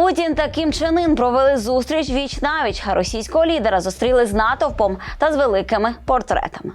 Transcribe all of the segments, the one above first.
Путін та Кім Чен Ын провели зустріч віч навіч. а Російського лідера зустріли з натовпом та з великими портретами.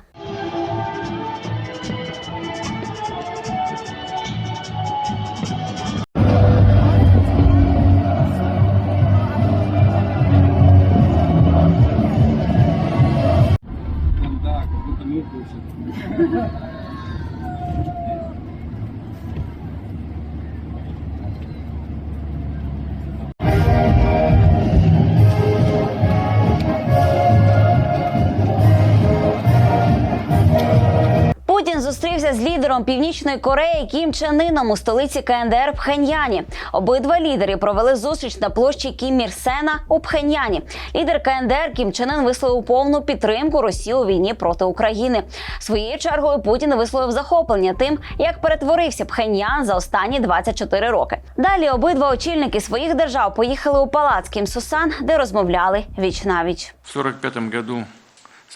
Зустрівся з лідером Північної Кореї Кім Чен Ыном у столиці КНДР Пхеньяні. Обидва лідери провели зустріч на площі Кім Мір Сена у Пхеньяні. Лідер КНДР Кім Чен Ын висловив повну підтримку Росії у війні проти України. Своєю чергою Путін висловив захоплення тим, як перетворився Пхеньян за останні 24 роки. Далі обидва очільники своїх держав поїхали у палац Кім Сусан, де розмовляли віч навіч. В 1945 году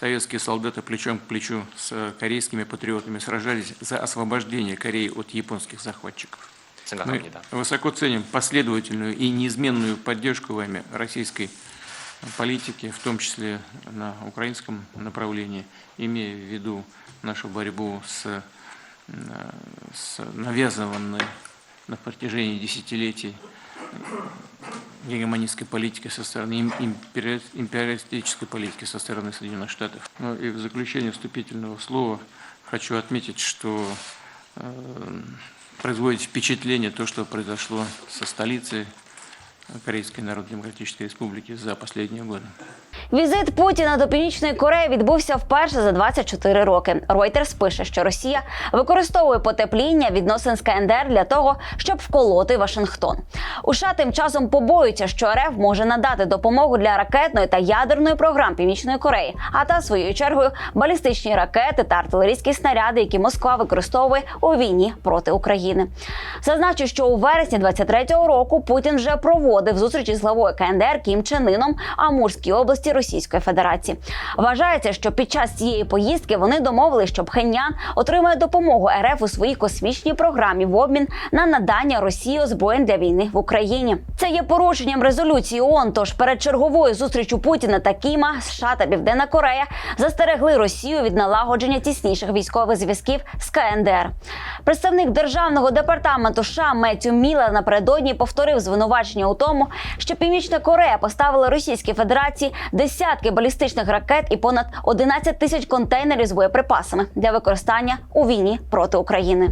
советские солдаты плечом к плечу с корейскими патриотами сражались за освобождение Кореи от японских захватчиков. Мы высоко ценим последовательную и неизменную поддержку вами российской политики, в том числе на украинском направлении, имея в виду нашу борьбу с, э, с навязанной на протяжении десятилетий гегемонистской политики со стороны, им- импери- империалистической политики со стороны Соединенных Штатов. Ну и в заключение вступительного слова хочу отметить, что э, производит впечатление то, что произошло со столицей Корейской Народно-Демократической Республики за последние годы. Візит Путіна до Північної Кореї відбувся вперше за 24 роки. Reuters пише, що Росія використовує потепління відносин з КНДР для того, щоб вколоти Вашингтон. США тим часом побоюються, що РФ може надати допомогу для ракетної та ядерної програм Північної Кореї, а та своєю чергою балістичні ракети та артилерійські снаряди, які Москва використовує у війні проти України. Зазначу, що у вересні 23-го року Путін вже проводив зустрічі з главою КНДР Кім Чен Ыном Амурській області Російської Федерації. Вважається, що під час цієї поїздки вони домовили, що Пхеньян отримає допомогу РФ у своїй космічній програмі в обмін на надання Росії озброєнь для війни в Україні. Це є порушенням резолюції ООН, Тож перед черговою зустрічю Путіна та Кіма США та Південна Корея застерегли Росію від налагодження тісніших військових зв'язків з КНДР. Представник державного департаменту США Меттю Міллер напередодні повторив звинувачення у тому, що Північна Корея поставила Російській Федерації десятки балістичних ракет і понад 11 тисяч контейнерів з боєприпасами для використання у війні проти України.